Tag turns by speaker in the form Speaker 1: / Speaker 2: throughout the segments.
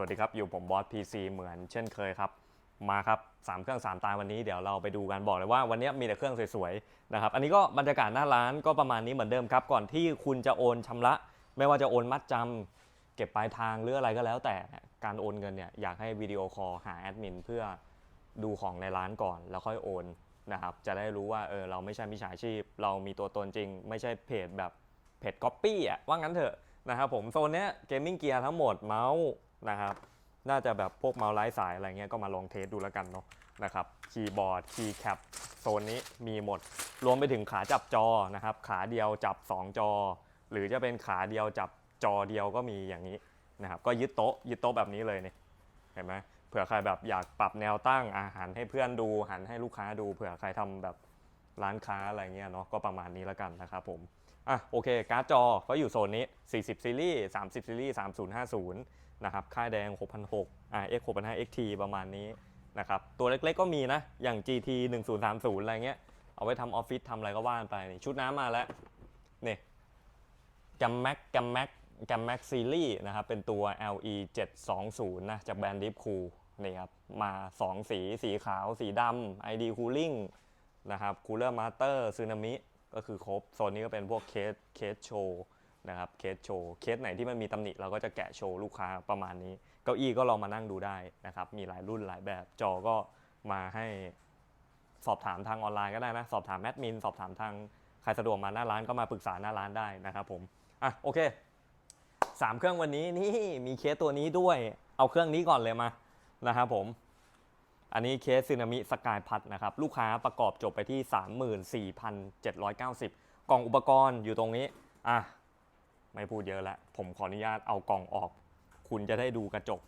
Speaker 1: วัสดีครับ อยู่ผมบอส PC เหมือนเช่นเคยครับ มาครับสามเครื่องสามตาวันนี้เดี๋ยวเราไปดูกันบอกเลยว่าวันนี้มีแต่เครื่องสวยๆนะครับอันนี้ก็บรรยากาศหน้าร้านก็ประมาณนี้เหมือนเดิมครับ ก่อนที่คุณจะโอนชำระ ไม่ว่าจะโอนมัดจำเก็บปลายทางหรืออะไรก็แล้ว แต่การโอนเงินเนี่ยอยากให้วิดีโอคอลหาแอดมินเพื่อดูของในร้านก่อนแล้วค่อยโอนนะครับจะได้รู้ว่าเออเราไม่ใช่มิจฉาชีพ เรามีตัวตนจริง ไม่ใช่เพจแบบเพจก๊อปปี้อะว่างั้นเถอะนะครับผมโซนเนี้ยเกมมิ่งเกียร์ทั้งหมดเมาส์ นะครับ น่าจะแบบพวกเมาส์ไร้สายอะไรเงี้ยก็มาลองเทสดูแล้วกันเนาะนะครับคีย์บอร์ดคีย์แคปโซนนี้มีหมด รวมไปถึงขาจับจอนะครับ ขาเดียวจับ 2 จอ หรือจะเป็นขาเดียวจับจอเดียวก็มีอย่างนี้นะครับก็ยึดโต๊ะยึดโต๊ะแบบนี้เลยเนี่ยเห็นไหมเผื่อใครแบบอยากปรับแนวตั้งอาหารให้เพื่อนดูหันให้ลูกค้าดูเผื่อใครทำแบบร้านค้าอะไรเงี้ยเนาะก็ประมาณนี้แล้วกันนะครับผมอะโอเค การ์ดจอก็อยู่โซนนี้ 40ซีรีส์30ซีรีส์3050 นะครับค่ายแดง 6,600อ่า X 6,500 XT ประมาณนี้นะครับตัวเล็กๆก็มีนะ อย่าง GT 1030 อะไรเงี้ย เอาไว้ทำออฟฟิศทำอะไรก็ว่านไปนี่ชุดน้ำมาแล้วนี่แกมแม็กแกมแม็กแกมแม็กซีรีส์นะครับ เป็นตัว LE 720นะจากแบรนด์ Deep Cool นี่ครับ มา 2 สี สีขาว สีดำ ID Cooling นะครับ Cooler Master Tsunami ก็คือครบโซนนี้ก็เป็นพวกเคสเคสโชว์ นะครับเคสโชว์เคสไหนที่มันมีตำหนิเราก็จะแกะโชว์ลูกค้าประมาณนี้ เก้าอี้ก็ลองมานั่งดูได้นะครับ มีหลายรุ่นหลายแบบจอก็มาให้สอบถามทางออนไลน์ก็ได้นะ สอบถามแอดมิน สอบถามทางใครสะดวกมาหน้าร้านก็มาปรึกษาหน้าร้านได้นะครับผมอะโอเคสามเครื่องวันนี้นี่มีเคสตัวนี้ด้วยเอาเครื่องนี้ก่อนเลยมานะครับผมอันนี้เคสซึนามิสกายพัดนะครับ ลูกค้าประกอบจบไปที่ 34,790 กล่องอุปกรณ์อยู่ตรงนี้อะ ไม่พูดเยอะแล้วผมขออนุญาตเอากล่องออก คุณจะได้ดูกระจก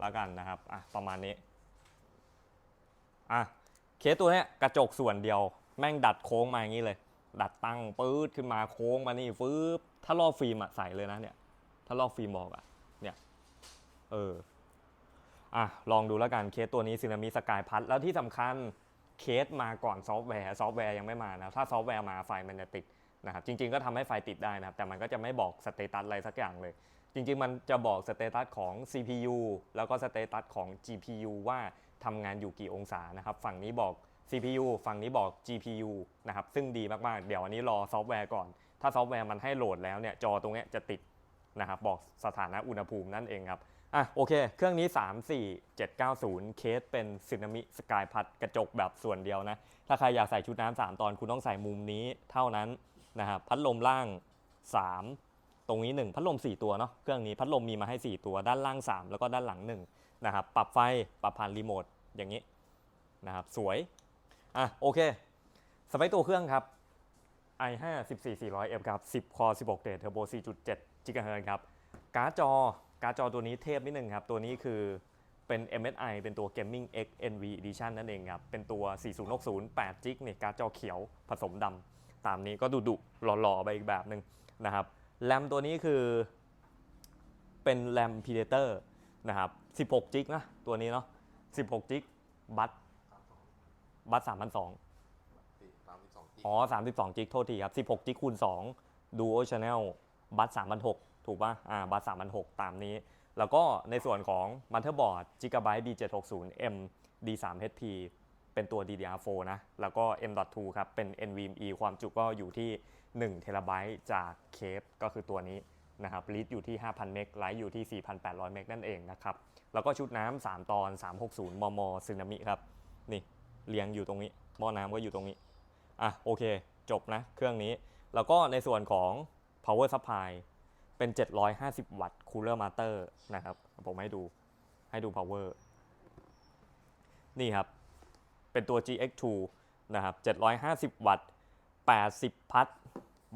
Speaker 1: แล้วกันนะครับอะประมาณนี้อะเคสตัวเนี้ยกระจกส่วนเดียว แม่งดัดโค้งมาอย่างนี้เลย ดัดตั้งปื๊ดขึ้นมาโค้งมานี่ฟืบถ้าลอกฟิล์มอะใส่เลยนะเนี่ย ถ้าลอกฟิล์มบอกอะเนี่ยเอออะลองดูแล้วกันเคสตัวนี้ซีนามิสกายพัทแล้วที่สำคัญเคสมาก่อนซอฟต์แวร์ซอฟต์แวร์ยังไม่มานะถ้าซอฟต์แวร์มาไฟมันจะติด นะครับจริงๆก็ทำให้ไฟติดได้นะครับแต่มันก็จะไม่บอกสเตตัสอะไรสักอย่างเลย จริงๆ มันจะบอกสเตตัสของ CPU แล้วก็สเตตัสของ GPU ว่าทำงานอยู่กี่องศานะครับฝั่งนี้บอก CPU ฝั่งนี้บอก GPU นะครับซึ่งดีมากๆ เดี๋ยวอันนี้รอซอฟต์แวร์ก่อน ถ้าซอฟต์แวร์มันให้โหลดแล้วเนี่ยจอตรงนี้จะติดนะครับบอกสถานะอุณหภูมินั่นเองครับอะโอเค เครื่องนี้ 34790 เคสเป็นซึนามิสกายพัดกระจกแบบส่วนเดียวนะ ถ้าใครอยากใส่ชุดน้ำสามตอนคุณต้องใส่มุมนี้เท่านั้น นะครับพัดลมล่าง 3 ตรงนี้ 1 พัดลม 4 ตัวเนาะเครื่องนี้พัดลมมีมาให้ 4 ตัวด้านล่าง 3 แล้วก็ด้านหลัง1นะครับปรับไฟปรับผ่านรีโมทอย่างนี้นะครับสวยอะโอเคสเปคตัวเครื่องครับ i5 14400F ครับ 10 คอ 16 เดทเทอร์โบ 4.7 GHz ครับการ์ดจอการ์ดจอตัวนี้เทพนิดนึงครับ ตัวนี้คือเป็น MSI เป็นตัว Gaming X NV Edition นั่นเองครับ เป็นตัว 4060 8 g เนี่ยการ์ดจอเขียวผสมดำ ตามนี้ก็ดุดุๆหล่อๆไปอีกแบบหนึ่งนะครับแรมตัวนี้คือเป็นแรม Predator นะครับ16จิกนะตัวนี้เนาะ16จิกบัตบัต3,200
Speaker 2: สามสิบสองกิก
Speaker 1: อ๋อ32จิกโทษทีครับ16จิกคูณ2 Duo Channel บัต3,600ถูกป่ะอ่าบัต3,600ตามนี้ แล้วก็ในส่วนของ Motherboard Gigabyte B760M D3HP เป็นตัว DDR4 นะ แล้วก็ M.2 ครับ เป็น NVMe ความจุก็อยู่ที่ 1 t b จากเคปก็คือตัวนี้นะครับลีดอยู่ที่ 5,000 เมกไลท์อยู่ที่ 4,800 เมกนั่นเองนะครับ แล้วก็ชุดน้ำ3 ตอน 360 มมซึนามิครับ นี่เรียงอยู่ตรงนี้ หม้อน้ำก็อยู่ตรงนี้ อะโอเค จบนะ เครื่องนี้ แล้วก็ในส่วนของ power supply เป็น 750 วัตต์ cooler master นะครับ ผมให้ดู ให้ดู power นี่ครับ เป็นตัว GX2 นะครับ 750 วัตต์ 80 พัท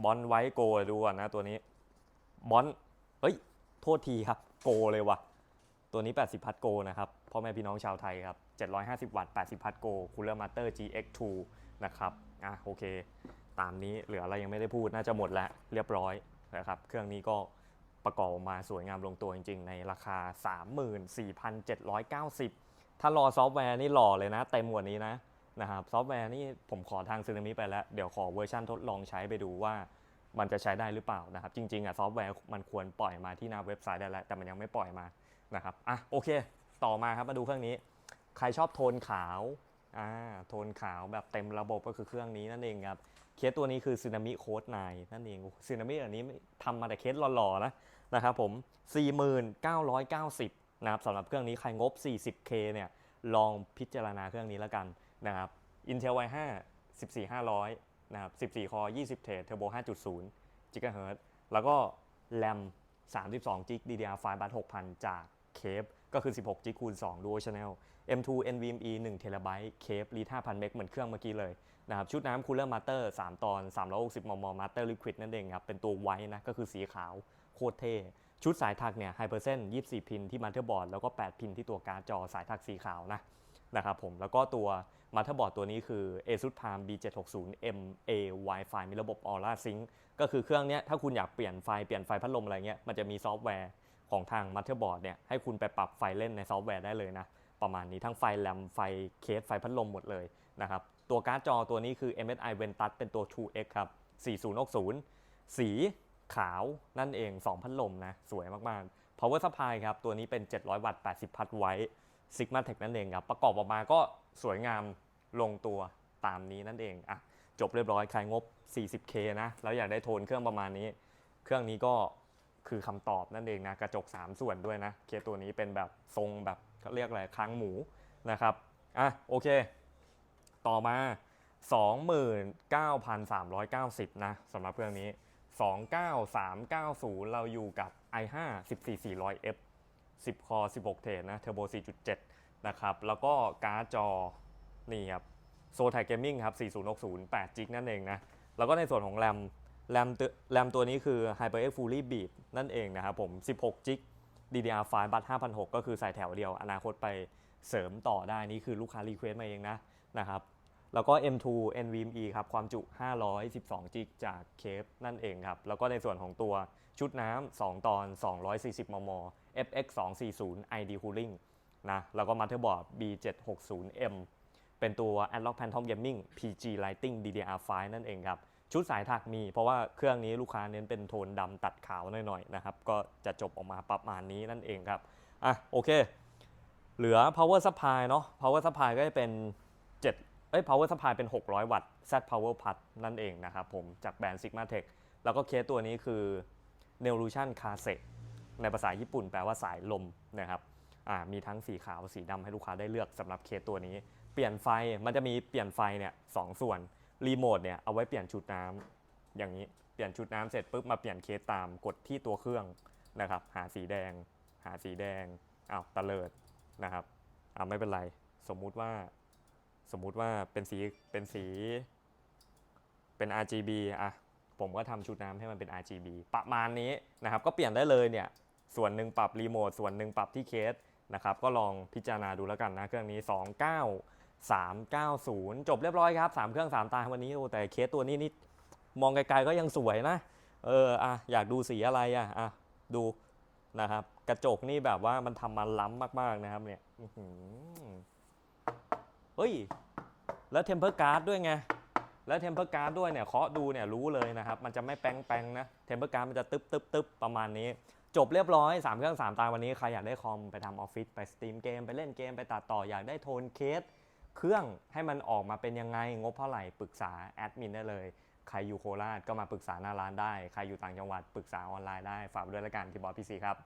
Speaker 1: บอลไว้โกดูก่อนนะตัวนี้บอลเฮ้ย โทษทีครับ โกเลยว่ะ ตัวนี้ 80 พัทโกนะครับ พ่อแม่พี่น้องชาวไทยครับ 750 วัตต์ 80 พัทโก Cooler Master GX2 นะครับ อะโอเค ตามนี้เหลืออะไรยังไม่ได้พูดน่าจะหมดแล้วเรียบร้อยนะครับ เครื่องนี้ก็ประกอบมาสวยงามลงตัวจริง ๆ ในราคา 34,790 ถ้ารอซอฟต์แวร์นี่หล่อเลยนะเต็มกว่านี้นะนะครับซอฟต์แวร์นี่ผมขอทางซึนามิไปแล้ว เดี๋ยวขอเวอร์ชันทดลองใช้ไปดูว่ามันจะใช้ได้หรือเปล่านะครับ จริงๆอะซอฟต์แวร์มันควรปล่อยมาที่หน้าเว็บไซต์ได้แล้ว แต่มันยังไม่ปล่อยมานะครับอะโอเค ต่อมาครับมาดูเครื่องนี้ ใครชอบโทนขาวอ่าโทนขาวแบบเต็มระบบก็คือเครื่องนี้นั่นเองครับเคสตัวนี้คือซึนามิโค้ดไนนั่นเองซึนามิอันนี้ทำมาแต่เคสหล่อๆนะนะครับผม 4990 นะครับสำหรับเครื่องนี้ใครงบ 40K เนี่ยลองพิจารณาเครื่องนี้แล้วกันนะครับ Intel i5 14500 นะครับ 14 คอ 20 เทรดเทอร์โบ 5.0 GHz แล้วก็ RAM 32 g DDR5 บัต6,000 จากเคฟก็คือ 16 g คูณ 2 Dual Channel M2 NVMe 1 t b เคฟรีด5,000 เมกเหมือนเครื่องเมื่อกี้เลยนะครับชุดน้ำคูลเลอร์มาสเตอร์ 3 ตอน 360 มมมาสเตอร์ลิควิดนั่นเองครับ เป็นตัวไว้นะ ก็คือสีขาวโคตรเท่ ชุดสายถักเนี่ยไฮเปอร์เซน24พินที่มาเตอร์บอร์ดแล้วก็ 8 พินที่ตัวการ์ดจอสายถักสีขาวนะนะครับผมแล้วก็ตัวมาเตอร์บอร์ดตัวนี้คือ ASUS Palm B760 MA Wi-Fi มีระบบ Aura Sync ก็คือเครื่องเนี้ยถ้าคุณอยากเปลี่ยนไฟเปลี่ยนไฟพัดลมอะไรเงี้ยมันจะมีซอฟต์แวร์ของทางมาเตอร์บอร์ดเนี่ยให้คุณไปปรับไฟเล่นในซอฟต์แวร์ได้เลยนะประมาณนี้ทั้งไฟแรมไฟเคสไฟพัดลมหมดเลยนะครับตัวการ์ดจอตัวนี้คือ MSI Ventus เป็นตัว 2X ครับ4060สี ขาวนั่นเอง 2 พัดลมนะ สวยมากๆ Power Supply ครับ ตัวนี้เป็น 700 วัตต์ 80 พัดไว้ Sigma Tech นั่นเองครับ ประกอบออกมาก็สวยงามลงตัวตามนี้นั่นเองอะจบเรียบร้อยใครงบ 40K นะ แล้วอยากได้โทนเครื่องประมาณนี้ เครื่องนี้ก็คือคำตอบนั่นเองนะ กระจก 3 ส่วนด้วยนะ เคตัวนี้เป็นแบบทรงแบบเขาเรียกอะไรค้างหมูนะครับอะโอเค ต่อมา 29,390 นะสำหรับเครื่องนี้ 29390 เราอยู่กับ i5 14400F 10 คอ 16 เทรดนะ เทอร์โบ 4.7 นะครับ แล้วก็การ์ดจอ นี่ครับโซไทเกมมิ่งครับ 4060 8 g นั่นเองนะ แล้วก็ในส่วนของแรม แรมตัวแรมตัวนี้คือ HyperX Fully Beat นั่นเองนะครับผม 16 g DDR5 บัต5,600ก็คือใส่แถวเดียว อนาคตไปเสริมต่อได้ นี่คือลูกค้ารีเควสมาเองนะนะครับ แล้วก็ M2 NVMe ครับความจุ 512 g จากเคฟนั่นเองครับ แล้วก็ในส่วนของตัวชุดน้ำ 2 ตอน 240 มม FX 240 ID Cooling นะ แล้วก็ Motherboard B760M เป็นตัว Analog Phantom Gaming PG Lighting DDR5 นั่นเองครับ ชุดสายถักมีเพราะว่าเครื่องนี้ลูกค้าเน้นเป็นโทนดำตัดขาวหน่อยๆนะครับ ก็จะจบออกมาประมาณนี้นั่นเองครับ อะโอเค เหลือ power supply เนาะ power supply ก็จะเป็น7 เอ้ย power supply เป็น 600 วัตต์ Z power pad นั่นเองนะครับผมจากแบรนด์ Sigma Tech แล้วก็เคสตัวนี้คือ Neolution Kase ในภาษาญี่ปุ่นแปลว่าสายลมนะครับมีทั้งสีขาวสีดำให้ลูกค้าได้เลือกสำหรับเคสตัวนี้ เปลี่ยนไฟมันจะมีเปลี่ยนไฟเนี่ยสองส่วนรีโมทเนี่ยเอาไว้เปลี่ยนชุดน้ำอย่างนี้เปลี่ยนชุดน้ำเสร็จปุ๊บมาเปลี่ยนเคสตามกดที่ตัวเครื่องนะครับหาสีแดง หาสีแดงอ้าวตะเลิดนะครับอ่าไม่เป็นไรสมมุติว่า สมมุติว่าเป็นสีเป็นสี เป็น RGB อะผมก็ทำชุดน้ำให้มันเป็น RGB ประมาณนี้นะครับ ก็เปลี่ยนได้เลยเนี่ย ส่วนหนึ่งปรับรีโมท ส่วนหนึ่งปรับที่เคสนะครับ ก็ลองพิจารณาดูแล้วกันนะ เครื่องนี้ 29 390 จบเรียบร้อยครับ 3 เครื่อง 3 ตาวันนี้โอ้แต่เคสตัวนี้นี่มองไกลๆก็ยังสวยนะ เอออะอยากดูสีอะไรอะอะดูนะครับ กระจกนี่แบบว่ามันทำมาล้ำมากๆนะครับเนี่ยอื เฮ้ย แล้วเทมเพอร์การ์ดด้วยไง แล้วเทมเพอร์การ์ดด้วยเนี่ยเคาะดูเนี่ยรู้เลยนะครับ มันจะไม่แป้งแปงๆนะ เทมเพอร์การ์ดมันจะตึ๊บตึ๊บตึ๊บประมาณนี้ จบเรียบร้อย 3 เครื่อง 3 ตาวันนี้ ใครอยากได้คอมไปทำออฟฟิศไปสตรีมเกม ไปเล่นเกมไปตัดต่ออยากได้โทนเคส เครื่องให้มันออกมาเป็นยังไงงบเท่าไหร่ปรึกษาแอดมินได้เลยใครอยู่โคราชก็มาปรึกษาหน้าร้านได้ ใครอยู่ต่างจังหวัดปรึกษาออนไลน์ได้ ฝากด้วยละกันที่บอสพีซีครับ